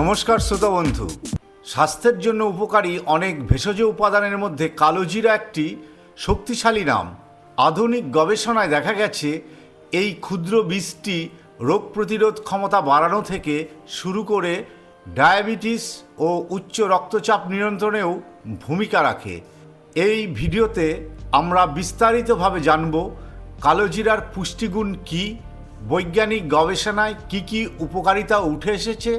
নমস্কার শ্রোতা বন্ধু। স্বাস্থ্যের জন্য উপকারী অনেক ভেষজ উপাদানের মধ্যে কালোজিরা একটি শক্তিশালী নাম। আধুনিক গবেষণায় দেখা গেছে, এই ক্ষুদ্র বীজটি রোগ প্রতিরোধ ক্ষমতা বাড়ানো থেকে শুরু করে ডায়াবেটিস ও উচ্চ রক্তচাপ নিয়ন্ত্রণেও ভূমিকা রাখে। এই ভিডিওতে আমরা বিস্তারিতভাবে জানব কালোজিরার পুষ্টিগুণ কী, বৈজ্ঞানিক গবেষণায় কি কি উপকারিতা উঠে এসেছে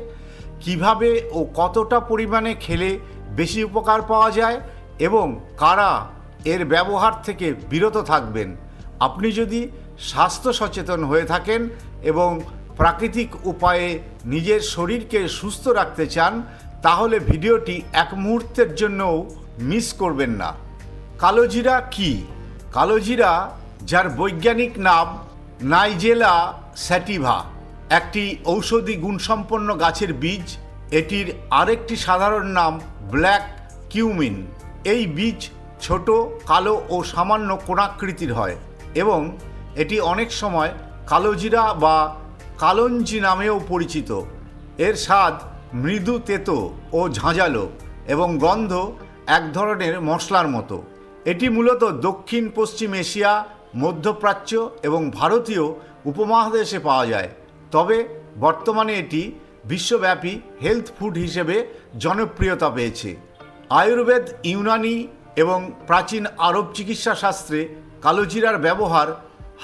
কীভাবে ও কতটা পরিমাণে খেলে বেশি উপকার পাওয়া যায় এবং কারা এর ব্যবহার থেকে বিরত থাকবেন? আপনি যদি স্বাস্থ্য সচেতন হয়ে থাকেন এবং প্রাকৃতিক উপায়ে নিজের শরীরকে সুস্থ রাখতে চান, তাহলে ভিডিওটি এক মুহূর্তের জন্যও মিস করবেন না। কালোজিরা কি? কালোজিরা, যার বৈজ্ঞানিক নাম নাইজেলা স্যাটিভা। একটি ঔষধি গুণসম্পন্ন গাছের বীজ, এটির আরেকটি সাধারণ নাম ব্ল্যাক কিউমিন। এই বীজ ছোট, কালো ও সামান্য কোণাকৃতির হয় এবং এটি অনেক সময় কালোজিরা বা কালঞ্জি নামেও পরিচিত। এর স্বাদ মৃদু তেতো ও ঝাঁঝালো এবং গন্ধ এক ধরনের মশলার মতো। এটি মূলত দক্ষিণ পশ্চিম এশিয়া, মধ্যপ্রাচ্য এবং ভারতীয় উপমহাদেশে পাওয়া যায়। তবে বর্তমানে এটি বিশ্বব্যাপী হেলথ ফুড হিসেবে জনপ্রিয়তা পেয়েছে। আয়ুর্বেদ, ইউনানি এবং প্রাচীন আরব চিকিৎসা শাস্ত্রে কালোজিরার ব্যবহার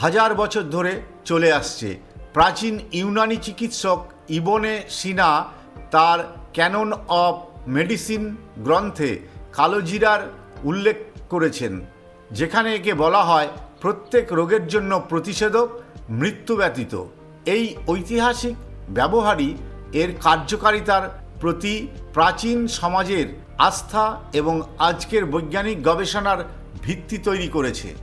হাজার বছর ধরে চলে আসছে। প্রাচীন ইউনানি চিকিৎসক ইবনে সিনা তার ক্যানন অফ মেডিসিন গ্রন্থে কালোজিরার উল্লেখ করেছেন, যেখানে একে বলা হয় প্রত্যেক রোগের জন্য প্রতিষেধক মৃত্যু ব্যতীত এই ঐতিহাসিক ব্যবহারই এর কার্যকারিতার প্রতি প্রাচীন সমাজের আস্থা এবং আজকের বৈজ্ঞানিক গবেষণার ভিত্তি তৈরি করেছে।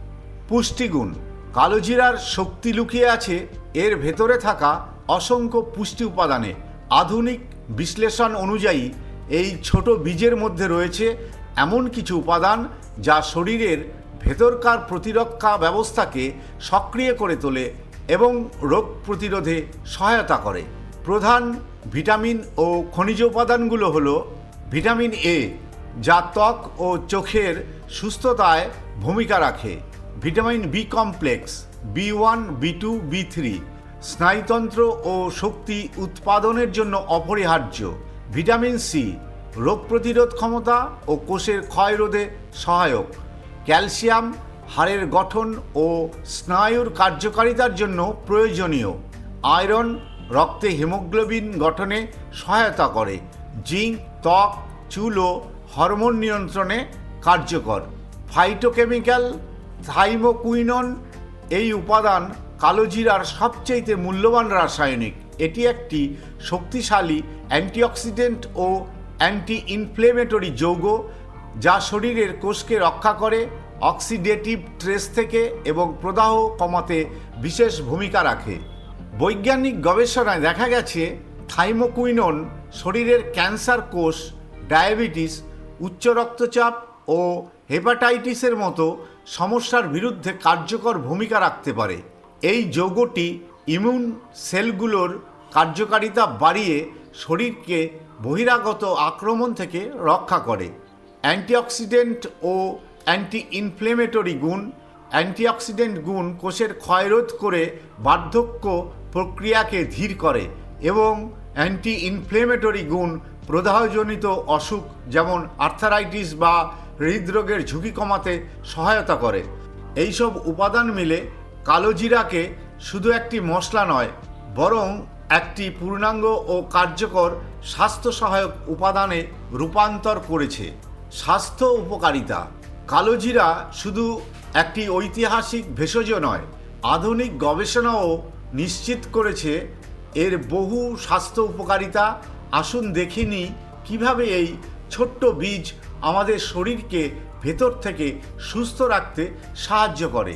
পুষ্টিগুণ, কালোজিরার শক্তি লুকিয়ে আছে এর ভেতরে থাকা অসংখ্য পুষ্টি উপাদানে। আধুনিক বিশ্লেষণ অনুযায়ী, এই ছোট বীজের মধ্যে রয়েছে এমন কিছু উপাদান যা শরীরের ভেতরকার প্রতিরক্ষা ব্যবস্থাকে সক্রিয় করে তোলে এবং রোগ প্রতিরোধে সহায়তা করে। প্রধান ভিটামিন ও খনিজ উপাদানগুলো হলো ভিটামিন এ, যা ত্বক ও চোখের সুস্থতায় ভূমিকা রাখে। Vitamin B complex, B one, B two, B three স্নায়ুতন্ত্র ও শক্তি উৎপাদনের জন্য অপরিহার্য। ভিটামিন সি, রোগ প্রতিরোধ ক্ষমতা ও কোষের ক্ষয় রোধে সহায়ক। ক্যালসিয়াম হাড়ের গঠন ও স্নায়ুর কার্যকারিতার জন্য প্রয়োজনীয়। আয়রন রক্তে হিমোগ্লোবিন গঠনে সহায়তা করে। জিঙ্ক, ত্বক, চুল ও হরমোন নিয়ন্ত্রণে কার্যকর। ফাইটোকেমিক্যাল থাইমোকুইনন এই উপাদান কালোজিরার সবচেয়ে মূল্যবান রাসায়নিক। এটি একটি শক্তিশালী অ্যান্টিঅক্সিডেন্ট ও অ্যান্টি ইনফ্লেমেটরি যৌগ যা শরীরের কোষকে রক্ষা করে অক্সিডেটিভ ট্রেস থেকে এবং প্রদাহ কমাতে বিশেষ ভূমিকা রাখে। বৈজ্ঞানিক গবেষণায় দেখা গেছে, থাইমোকুইনন শরীরের ক্যান্সার কোষ, ডায়াবেটিস, উচ্চ রক্তচাপ ও হেপাটাইটিসের মতো সমস্যার বিরুদ্ধে কার্যকর ভূমিকা রাখতে পারে। এই যৌগটি ইমিউন সেলগুলোর কার্যকারিতা বাড়িয়ে শরীরকে বহিরাগত আক্রমণ থেকে রক্ষা করে। অ্যান্টিঅক্সিডেন্ট ও অ্যান্টি ইনফ্লেমেটরি গুণ অ্যান্টিঅক্সিডেন্ট গুণ কোষের ক্ষয়রোধ করে বার্ধক্য প্রক্রিয়াকে ধীর করে এবং অ্যান্টি ইনফ্লেমেটরি গুণ প্রদাহজনিত অসুখ যেমন আর্থারাইটিস বা হৃদরোগের ঝুঁকি কমাতে সহায়তা করে। এইসব উপাদান মিলে কালোজিরাকে শুধু একটি মশলা নয়, বরং একটি পূর্ণাঙ্গ ও কার্যকর স্বাস্থ্য সহায়ক উপাদানে রূপান্তর করেছে। স্বাস্থ্য উপকারিতা কালোজিরা শুধু একটি ঐতিহাসিক ভেষজ নয়, আধুনিক গবেষণাও নিশ্চিত করেছে এর বহু স্বাস্থ্য উপকারিতা। আসুন দেখিনি কীভাবে এই ছোট্ট বীজ আমাদের শরীরকে ভেতর থেকে সুস্থ রাখতে সাহায্য করে।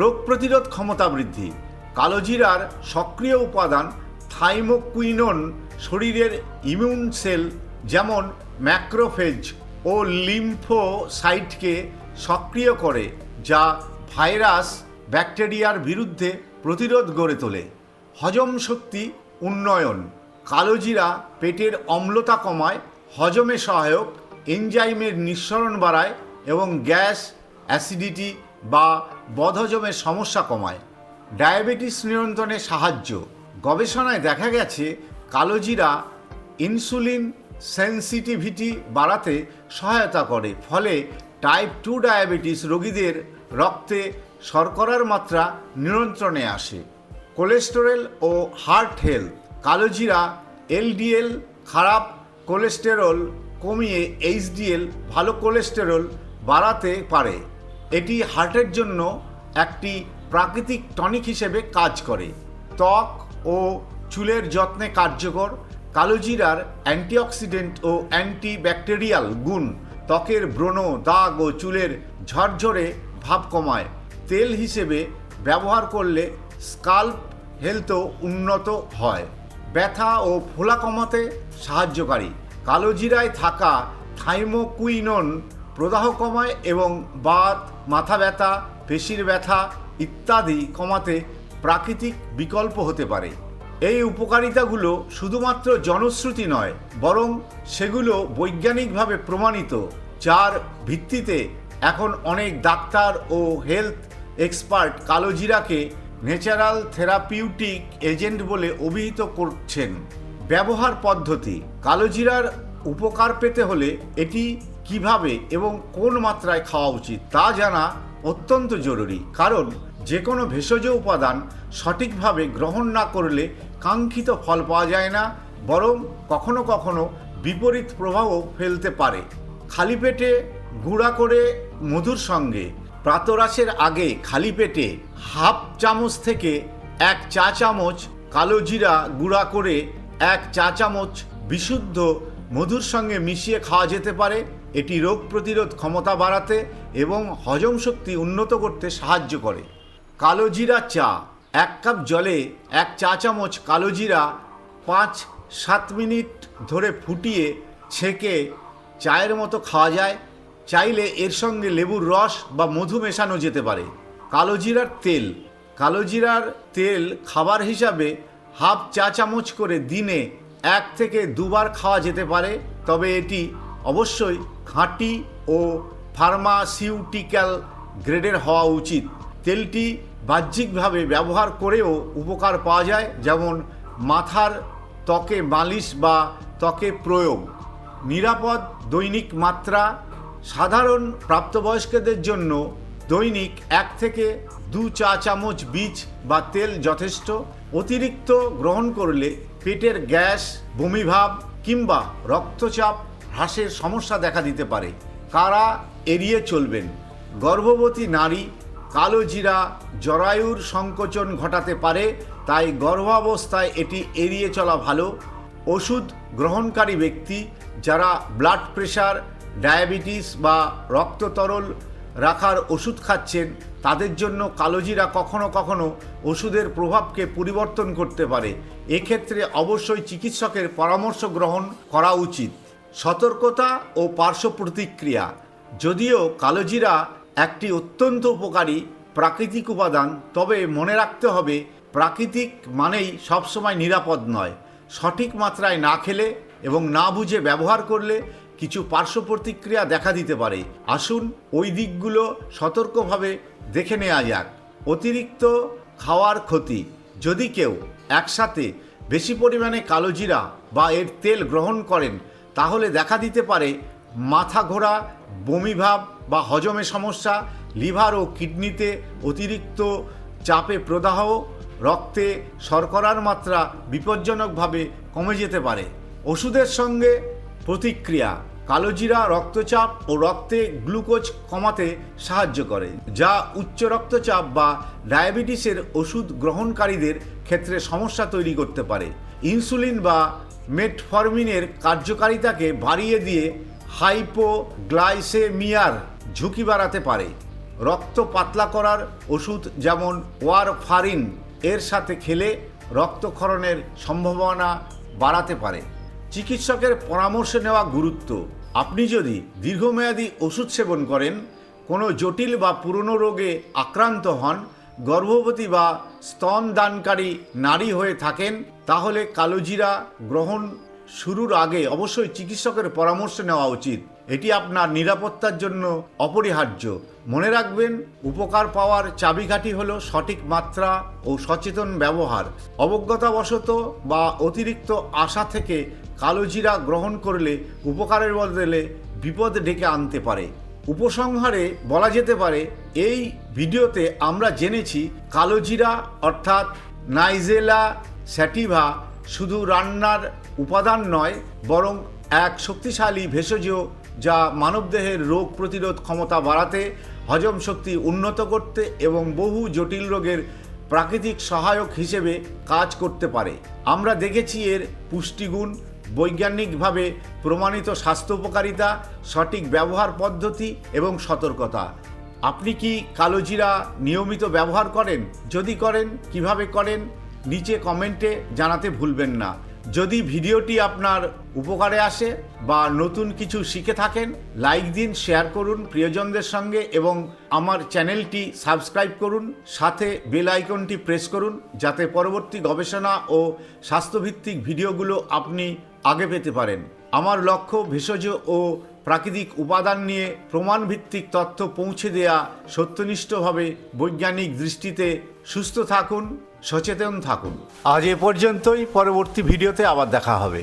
রোগ প্রতিরোধ ক্ষমতা বৃদ্ধি। কালোজিরার সক্রিয় উপাদান থাইমোকুইনন শরীরের ইমিউন সেল, যেমন ম্যাক্রোফেজ। ও লিম্ফোসাইটকে সক্রিয় করে, যা ভাইরাস ব্যাকটেরিয়ার বিরুদ্ধে প্রতিরোধ গড়ে তোলে। হজম শক্তি উন্নয়ন। কালোজিরা পেটের অম্লতা কমায়, হজমে সহায়ক, এনজাইমের নিঃসরণ বাড়ায় এবং গ্যাস, অ্যাসিডিটি বা বদহজমের সমস্যা কমায়। ডায়াবেটিস নিয়ন্ত্রণে সাহায্য। গবেষণায় দেখা গেছে, কালোজিরা ইনসুলিন সেন্সিটিভিটি বাড়াতে সহায়তা করে। ফলে টাইপ টু ডায়াবেটিস রোগীদের রক্তে শর্করার মাত্রা নিয়ন্ত্রণে আসে। কোলেস্টেরল ও হার্ট হেলথ কালোজিরা, এলডিএল, খারাপ কোলেস্টেরল কমিয়ে এইচডিএল, ভালো কোলেস্টেরল বাড়াতে পারে। এটি হার্টের জন্য একটি প্রাকৃতিক টনিক হিসেবে কাজ করে। ত্বক ও চুলের যত্নে কার্যকর। কালোজিরার অ্যান্টিঅক্সিডেন্ট ও অ্যান্টিব্যাকটেরিয়াল গুণ ত্বকের ব্রণ, দাগ ও চুলের ঝরঝরে ভাব কমায়। তেল হিসেবে ব্যবহার করলে স্কাল্প হেলথও উন্নত হয়। ব্যথা ও ফোলা কমাতে সাহায্যকারী। কালোজিরায় থাকা থাইমোকুইনন প্রদাহ কমায় এবং বাত, মাথা ব্যথা, পেশির ব্যথা ইত্যাদি কমাতে প্রাকৃতিক বিকল্প হতে পারে। এই উপকারিতাগুলো শুধুমাত্র জনশ্রুতি নয়, বরং সেগুলো বৈজ্ঞানিকভাবে প্রমাণিত, যার ভিত্তিতে এখন অনেক ডাক্তার ও হেলথ এক্সপার্ট কালোজিরাকে ন্যাচারাল থেরাপিউটিক এজেন্ট বলে অভিহিত করছেন। ব্যবহার পদ্ধতি, কালোজিরার উপকার পেতে হলে এটি কীভাবে এবং কোন মাত্রায় খাওয়া উচিত তা জানা অত্যন্ত জরুরি, কারণ যে কোনো ভেষজ উপাদান সঠিকভাবে গ্রহণ না করলে কাঙ্ক্ষিত ফল পাওয়া যায় না, বরং কখনো কখনো বিপরীত প্রভাবও ফেলতে পারে। খালি পেটে গুঁড়া করে মধুর সঙ্গে, প্রাতরাশের আগে খালি পেটে হাফ চামচ থেকে এক চা চামচ কালো জিরা গুঁড়া করে এক চা চামচ বিশুদ্ধ মধুর সঙ্গে মিশিয়ে খাওয়া যেতে পারে। এটি রোগ প্রতিরোধ ক্ষমতা বাড়াতে এবং হজম শক্তি উন্নত করতে সাহায্য করে। কালো জিরা চা এক কাপ জলে এক চা চামচ কালো জিরা পাঁচ, সাত মিনিট ধরে ফুটিয়ে ছেঁকে চায়ের মতো খাওয়া যায়। চাইলে এর সঙ্গে লেবুর রস বা মধু মেশানো যেতে পারে। কালোজিরার তেল। কালোজিরার তেল খাবার হিসাবে হাফ চা চামচ করে দিনে এক থেকে দুবার খাওয়া যেতে পারে। তবে এটি অবশ্যই খাঁটি ও ফার্মাসিউটিক্যাল গ্রেডের হওয়া উচিত। তেলটি বাহ্যিকভাবে ব্যবহার করেও উপকার পাওয়া যায়, যেমন মাথার ত্বকে মালিশ বা ত্বকে প্রয়োগ। নিরাপদ দৈনিক মাত্রা, সাধারণ প্রাপ্তবয়স্কদের জন্য দৈনিক এক থেকে দু চা চামচ বীজ বা তেল যথেষ্ট। অতিরিক্ত গ্রহণ করলে পেটের গ্যাস, বমিভাব কিংবা রক্তচাপ হ্রাসের সমস্যা দেখা দিতে পারে। কারা এড়িয়ে চলবেন? গর্ভবতী নারী কালো জিরা জরায়ুর সংকোচন ঘটাতে পারে, তাই গর্ভাবস্থায় এটি এড়িয়ে চলা ভালো। ওষুধ গ্রহণকারী ব্যক্তি যারা ব্লাড প্রেশার ডায়াবেটিস বা রক্ততরল রাখার ওষুধ খাচ্ছেন, তাদের জন্য কালোজিরা কখনো কখনো ওষুধের প্রভাবকে পরিবর্তন করতে পারে। এক্ষেত্রে অবশ্যই চিকিৎসকের পরামর্শ গ্রহণ করা উচিত। সতর্কতা ও পার্শ্ব প্রতিক্রিয়া। যদিও কালোজিরা একটি অত্যন্ত উপকারী প্রাকৃতিক উপাদান, তবে মনে রাখতে হবে, প্রাকৃতিক মানেই সবসময় নিরাপদ নয়। সঠিক মাত্রায় না খেলে এবং না বুঝে ব্যবহার করলে কিছু পার্শ্ব প্রতিক্রিয়া দেখা দিতে পারে। আসুন ওই দিকগুলো সতর্কভাবে দেখে নেওয়া যাক। অতিরিক্ত খাওয়ার ক্ষতি। যদি কেউ একসাথে বেশি পরিমাণে কালোজিরা বা এর তেল গ্রহণ করেন, তাহলে দেখা দিতে পারে মাথা ঘোরা বমিভাব বা হজমে সমস্যা লিভার ও কিডনিতে অতিরিক্ত চাপে প্রদাহ, রক্তে শর্করার মাত্রা বিপজ্জনকভাবে কমে যেতে পারে। ওষুধের সঙ্গে প্রতিক্রিয়া, কালোজিরা, রক্তচাপ ও রক্তে গ্লুকোজ কমাতে সাহায্য করে, যা উচ্চ রক্তচাপ বা ডায়াবেটিসের ওষুধ গ্রহণকারীদের ক্ষেত্রে সমস্যা তৈরি করতে পারে। ইনসুলিন বা মেটফরমিনের কার্যকারিতাকে বাড়িয়ে দিয়ে হাইপোগ্লাইসেমিয়ার ঝুঁকি বাড়াতে পারে। রক্ত পাতলা করার ওষুধ যেমন ওয়ারফারিন, এর সাথে খেলে রক্তক্ষরণের সম্ভাবনা বাড়াতে পারে। চিকিৎসকের পরামর্শ নেওয়া গুরুত্ব। আপনি যদি দীর্ঘমেয়াদী ওষুধ সেবন করেন, কোনো জটিল বা পুরনো রোগে আক্রান্ত হন, গর্ভবতী বা স্তনদানকারী নারী হয়ে থাকেন, তাহলে কালোজিরা গ্রহণ শুরুর আগে অবশ্যই চিকিৎসকের পরামর্শ নেওয়া উচিত। এটি আপনার নিরাপত্তার জন্য অপরিহার্য। মনে রাখবেন, উপকার পাওয়ার চাবিকাঠি হল সঠিক মাত্রা ও সচেতন ব্যবহার। অবজ্ঞতাবশত বা অতিরিক্ত আশা থেকে কালোজিরা গ্রহণ করলে উপকারের বদলে বিপদ ডেকে আনতে পারে। উপসংহারে বলা যেতে পারে, এই ভিডিওতে আমরা জেনেছি কালোজিরা অর্থাৎ নাইজেলা স্যাটিভা শুধু রান্নার উপাদান নয়, বরং এক শক্তিশালী ভেষজ যা মানবদেহের রোগ প্রতিরোধ ক্ষমতা বাড়াতে, হজম শক্তি উন্নত করতে এবং বহু জটিল রোগের প্রাকৃতিক সহায়ক হিসেবে কাজ করতে পারে। আমরা দেখেছি এর পুষ্টিগুণ, বৈজ্ঞানিকভাবে প্রমাণিত স্বাস্থ্য উপকারিতা, সঠিক ব্যবহার পদ্ধতি এবং সতর্কতা। আপনি কি কালোজিরা নিয়মিত ব্যবহার করেন? যদি করেন, কীভাবে করেন? নিচে কমেন্টে জানাতে ভুলবেন না। যদি ভিডিওটি আপনার উপকারে আসে বা নতুন কিছু শিখে থাকেন, লাইক দিন, শেয়ার করুন প্রিয়জনদের সঙ্গে এবং আমার চ্যানেলটি সাবস্ক্রাইব করুন, সাথে বেল আইকনটি প্রেস করুন যাতে পরবর্তী গবেষণা ও স্বাস্থ্যভিত্তিক ভিডিওগুলো আপনি আগে পেতে পারেন। আমার লক্ষ্য ভেষজ ও প্রাকৃতিক উপাদান নিয়ে প্রমাণভিত্তিক তথ্য পৌঁছে দেয়া সত্যনিষ্ঠভাবে বৈজ্ঞানিক দৃষ্টিতে সুস্থ থাকুন। সচেতন থাকুন। আজ এ পর্যন্তই পরবর্তী ভিডিওতে আবার দেখা হবে।